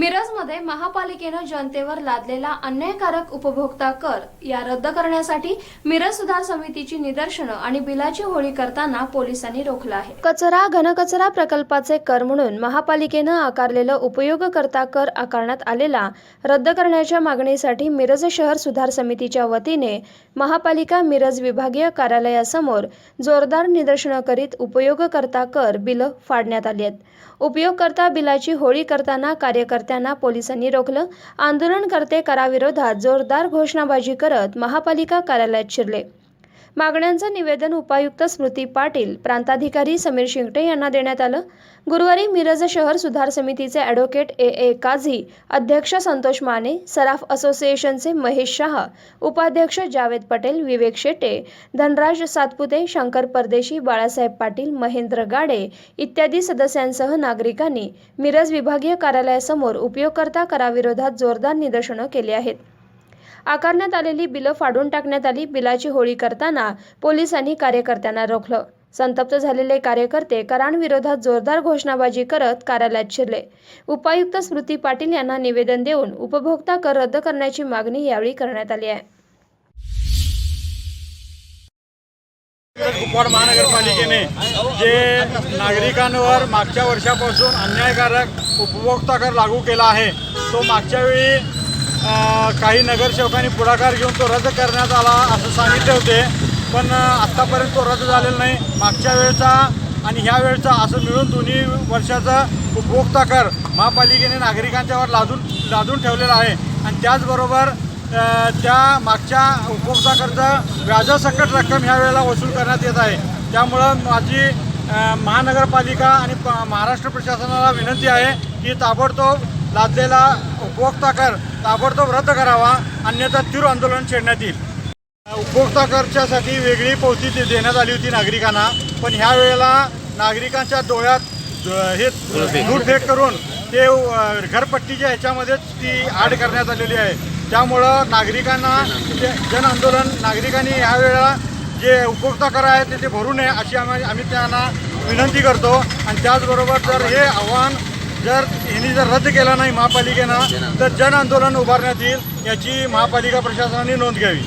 मिरजमध्ये महापालिकेनं जनतेवर लादलेला अन्यायकारक उपभोक्ता कर या रद्द करण्यासाठी मिरज सुधार समितीची निदर्शनं आणि बिलाची होळी करताना पोलिसांनी रोखलं आहे. कचरा घनकचरा प्रकल्पाचे कर म्हणून महापालिकेनं आकारलेलं उपयोगकर्ता कर आकारण्यात आलेला रद्द करण्याच्या मागणीसाठी मिरज शहर सुधार समितीच्या वतीने महापालिका मिरज विभागीय कार्यालयासमोर जोरदार निदर्शनं करीत उपयोगकर्ता कर बिलं फाडण्यात आली आहेत. उपयोगकर्ता बिलाची होळी करताना कार्यकर्त्यांना पोलिसांनी रोखलं. आंदोलनकर्ते कराविरोधात जोरदार घोषणाबाजी करत महापालिका कार्यालयात शिरले. मागण्यांचं निवेदन उपायुक्त स्मृती पाटील प्रांताधिकारी समीर शिंगटे यांना देण्यात आलं. गुरुवारी मिरज शहर सुधार समितीचे ॲडव्होकेट ए. ए. काझी अध्यक्ष संतोष माने सराफ असोसिएशनचे महेश शाह उपाध्यक्ष जावेद पटेल विवेक शेटे धनराज सातपुते शंकर परदेशी बाळासाहेब पाटील महेंद्र गाडे इत्यादी सदस्यांसह नागरिकांनी मिरज विभागीय कार्यालयासमोर उपयोगकर्ता कराविरोधात जोरदार निदर्शनं केली आहेत. आकारण्यात आलेली बिलं फाडून टाकण्यात आली. बिलाची होळी करताना पोलिसांनी कार्यकर्त्यांना रोखलं. संतप्त झालेले कार्यकर्ते करांविरोधात जोरदार घोषणाबाजी करत कार्यालयात शिरले. उपायुक्त स्मृती पाटील यांना निवेदन देऊन उपभोक्ता कर रद्द करण्याची मागणी यावेळी करण्यात आली आहे. कुपवाड महानगरपालिकेने जे नागरिकांवर मागच्या वर्षापासून अन्यायकारक उपभोक्ता कर लागू केला आहे तो मागच्या वेळी काही नगरसेवकांनी पुढाकार घेऊन तो रद्द करण्यात आला असं सांगितले होते. पण आत्तापर्यंत तो रद्द झालेला नाही. मागच्या वेळचा आणि ह्या वेळचा असं मिळून दोन्ही वर्षाचा उपभोक्ता कर महापालिकेने नागरिकांच्यावर लादून लादून ठेवलेला आहे. आणि त्याचबरोबर त्या मागच्या उपभोक्ता कर्ज व्याजासकट रक्कम ह्या वेळेला वसूल करण्यात येत आहे. त्यामुळं माझी महानगरपालिका आणि प- महाराष्ट्र प्रशासनाला विनंती आहे की ताबडतोब लादलेला उपभोक्ता कर ताबडतोब रद्द करावा अन्यथा तीव्र आंदोलन छेडण्यात येईल. उपभोक्ता करच्यासाठी वेगळी पावती देण्यात आली होती नागरिकांना पण ह्या वेळेला नागरिकांच्या डोळ्यात हे दूरफेक करून ते घरपट्टीच्या ह्याच्यामध्येच ती आड करण्यात आलेली आहे. त्यामुळं नागरिकांना जन आंदोलन नागरिकांनी ह्या वेळेला जे उपभोक्ता कर आहे ते ते भरू नये अशी आम्ही आम्ही त्यांना विनंती करतो. आणि त्याचबरोबर जर हे आव्हान जर यांनी जर रद्द केला नाही महापालिकेनं तर जन आंदोलन उभारण्यात येईल याची महापालिका प्रशासनाने नोंद घ्यावी.